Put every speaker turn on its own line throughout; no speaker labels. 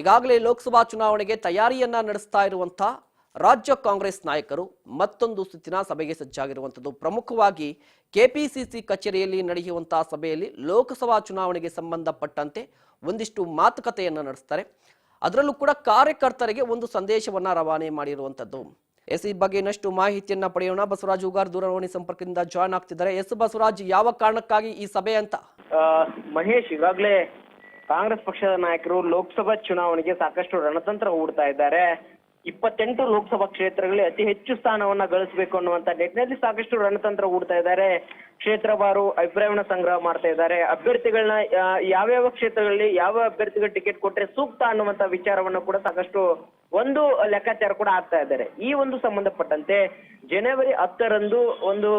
ಈಗಾಗಲೇ ಲೋಕಸಭಾ ಚುನಾವಣೆಗೆ ತಯಾರಿಯನ್ನ ನಡೆಸ್ತಾ ಇರುವಂತಹ ರಾಜ್ಯ ಕಾಂಗ್ರೆಸ್ ನಾಯಕರು ಮತ್ತೊಂದು ಸುತ್ತಿನ ಸಭೆಗೆ ಸಜ್ಜಾಗಿರುವಂಥದ್ದು. ಪ್ರಮುಖವಾಗಿ ಕೆಪಿಸಿಸಿ ಕಚೇರಿಯಲ್ಲಿ ನಡೆಯುವಂತಹ ಸಭೆಯಲ್ಲಿ ಲೋಕಸಭಾ ಚುನಾವಣೆಗೆ ಸಂಬಂಧಪಟ್ಟಂತೆ ಒಂದಿಷ್ಟು ಮಾತುಕತೆಯನ್ನ ನಡೆಸ್ತಾರೆ. ಅದರಲ್ಲೂ ಕೂಡ ಕಾರ್ಯಕರ್ತರಿಗೆ ಒಂದು ಸಂದೇಶವನ್ನ ರವಾನೆ ಮಾಡಿರುವಂಥದ್ದು. ಎಸ್ ಈ ಬಗ್ಗೆ ಇನ್ನಷ್ಟು ಮಾಹಿತಿಯನ್ನ ಪಡೆಯೋಣ. ಬಸವರಾಜ್ ಉಗಾರ್ ದೂರವಾಣಿ ಸಂಪರ್ಕದಿಂದ ಜಾಯ್ನ್ ಆಗ್ತಿದ್ದಾರೆ. ಎಸ್ ಬಸವರಾಜ್, ಯಾವ ಕಾರಣಕ್ಕಾಗಿ ಈ ಸಭೆ ಅಂತ?
ಮಹೇಶ್, ಈಗಾಗಲೇ ಕಾಂಗ್ರೆಸ್ ಪಕ್ಷದ ನಾಯಕರು ಲೋಕಸಭಾ ಚುನಾವಣೆಗೆ ಸಾಕಷ್ಟು ರಣತಂತ್ರ ಹೂಡ್ತಾ ಇದ್ದಾರೆ. ಇಪ್ಪತ್ತೆಂಟು ಲೋಕಸಭಾ ಕ್ಷೇತ್ರಗಳಲ್ಲಿ ಅತಿ ಹೆಚ್ಚು ಸ್ಥಾನವನ್ನ ಗಳಿಸಬೇಕು ಅನ್ನುವಂತ ನಿಟ್ಟಿನಲ್ಲಿ ಸಾಕಷ್ಟು ರಣತಂತ್ರ ಹೂಡ್ತಾ ಇದ್ದಾರೆ. ಕ್ಷೇತ್ರವಾರು ಅಭಿಪ್ರಾಯವನ್ನ ಸಂಗ್ರಹ ಮಾಡ್ತಾ ಇದ್ದಾರೆ. ಅಭ್ಯರ್ಥಿಗಳನ್ನ ಯಾವ್ಯಾವ ಕ್ಷೇತ್ರಗಳಲ್ಲಿ ಯಾವ ಅಭ್ಯರ್ಥಿಗಳ ಟಿಕೆಟ್ ಕೊಟ್ರೆ ಸೂಕ್ತ ಅನ್ನುವಂತ ವಿಚಾರವನ್ನು ಕೂಡ ಸಾಕಷ್ಟು ಒಂದು ಲೆಕ್ಕಾಚಾರ ಕೂಡ ಆಗ್ತಾ ಇದ್ದಾರೆ. ಈ ಒಂದು ಸಂಬಂಧಪಟ್ಟಂತೆ ಜನವರಿ ಹತ್ತರಂದು ಒಂದು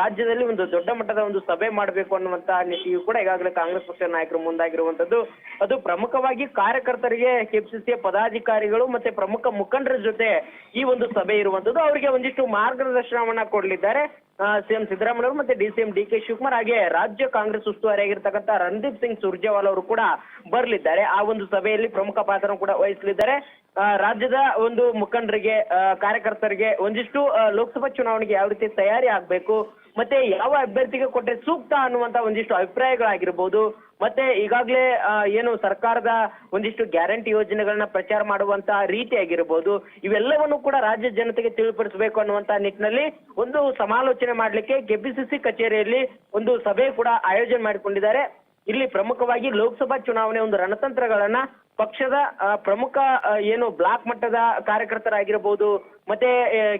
ರಾಜ್ಯದಲ್ಲಿ ಒಂದು ದೊಡ್ಡ ಮಟ್ಟದ ಒಂದು ಸಭೆ ಮಾಡಬೇಕು ಅನ್ನುವಂತಹ ನಿಟ್ಟಿಗೂ ಕೂಡ ಈಗಾಗಲೇ ಕಾಂಗ್ರೆಸ್ ಪಕ್ಷದ ನಾಯಕರು ಮುಂದಾಗಿರುವಂತದ್ದು. ಅದು ಪ್ರಮುಖವಾಗಿ ಕಾರ್ಯಕರ್ತರಿಗೆ ಕೆಪಿಸಿಸಿಯ ಪದಾಧಿಕಾರಿಗಳು ಮತ್ತೆ ಪ್ರಮುಖ ಮುಖಂಡರ ಜೊತೆ ಈ ಒಂದು ಸಭೆ ಇರುವಂತದ್ದು. ಅವರಿಗೆ ಒಂದಿಷ್ಟು ಮಾರ್ಗದರ್ಶನವನ್ನ ಕೊಡಲಿದ್ದಾರೆ. ಸಿಎಂ ಸಿದ್ದರಾಮಯ್ಯ ಮತ್ತೆ ಡಿಸಿಎಂ ಡಿ ಕೆ ಶಿವಕುಮಾರ್, ಹಾಗೆ ರಾಜ್ಯ ಕಾಂಗ್ರೆಸ್ ಉಸ್ತುವಾರಿ ಉಸ್ತುವಾರಿಯಾಗಿರ್ತಕ್ಕಂಥ ರಣದೀಪ್ ಸಿಂಗ್ ಸುರ್ಜೇವಾಲ್ ಅವರು ಕೂಡ ಬರಲಿದ್ದಾರೆ. ಆ ಒಂದು ಸಭೆಯಲ್ಲಿ ಪ್ರಮುಖ ಪಾತ್ರ ಕೂಡ ವಹಿಸಲಿದ್ದಾರೆ. ರಾಜ್ಯದ ಒಂದು ಮುಖಂಡರಿಗೆ ಕಾರ್ಯಕರ್ತರಿಗೆ ಒಂದಿಷ್ಟು ಲೋಕಸಭಾ ಚುನಾವಣೆಗೆ ಯಾವ ರೀತಿ ತಯಾರಿ ಆಗ್ಬೇಕು, ಮತ್ತೆ ಯಾವ ಅಭ್ಯರ್ಥಿಗೆ ಕೊಟ್ಟರೆ ಸೂಕ್ತ ಅನ್ನುವಂತ ಒಂದಿಷ್ಟು ಅಭಿಪ್ರಾಯಗಳಾಗಿರ್ಬೋದು ಮತ್ತೆ ಈಗಾಗಲೇ ಏನು ಸರ್ಕಾರದ ಒಂದಿಷ್ಟು ಗ್ಯಾರಂಟಿ ಯೋಜನೆಗಳನ್ನ ಪ್ರಚಾರ ಮಾಡುವಂತ ರೀತಿ ಆಗಿರ್ಬೋದು ಇವೆಲ್ಲವನ್ನು ಕೂಡ ರಾಜ್ಯ ಜನತೆಗೆ ತಿಳಿಪಡಿಸಬೇಕು ಅನ್ನುವಂತ ನಿಟ್ಟಿನಲ್ಲಿ ಒಂದು ಸಮಾಲೋಚನೆ ಮಾಡ್ಲಿಕ್ಕೆ ಕೆಪಿಸಿಸಿ ಕಚೇರಿಯಲ್ಲಿ ಒಂದು ಸಭೆ ಕೂಡ ಆಯೋಜನೆ ಮಾಡಿಕೊಂಡಿದ್ದಾರೆ. ಇಲ್ಲಿ ಪ್ರಮುಖವಾಗಿ ಲೋಕಸಭಾ ಚುನಾವಣೆ ಒಂದು ರಣತಂತ್ರಗಳನ್ನ ಪಕ್ಷದ ಪ್ರಮುಖ ಏನು ಬ್ಲಾಕ್ ಮಟ್ಟದ ಕಾರ್ಯಕರ್ತರಾಗಿರ್ಬೋದು, ಮತ್ತೆ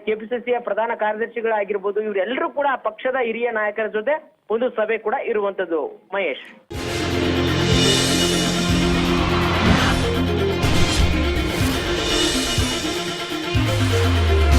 ಕೆಪಿಸಿಸಿಯ ಪ್ರಧಾನ ಕಾರ್ಯದರ್ಶಿಗಳಾಗಿರ್ಬೋದು, ಇವರೆಲ್ಲರೂ ಕೂಡ ಪಕ್ಷದ ಹಿರಿಯ ನಾಯಕರ ಜೊತೆ ಒಂದು ಸಭೆ ಕೂಡ ಇರುವಂತದ್ದು. ಮಹೇಶ್.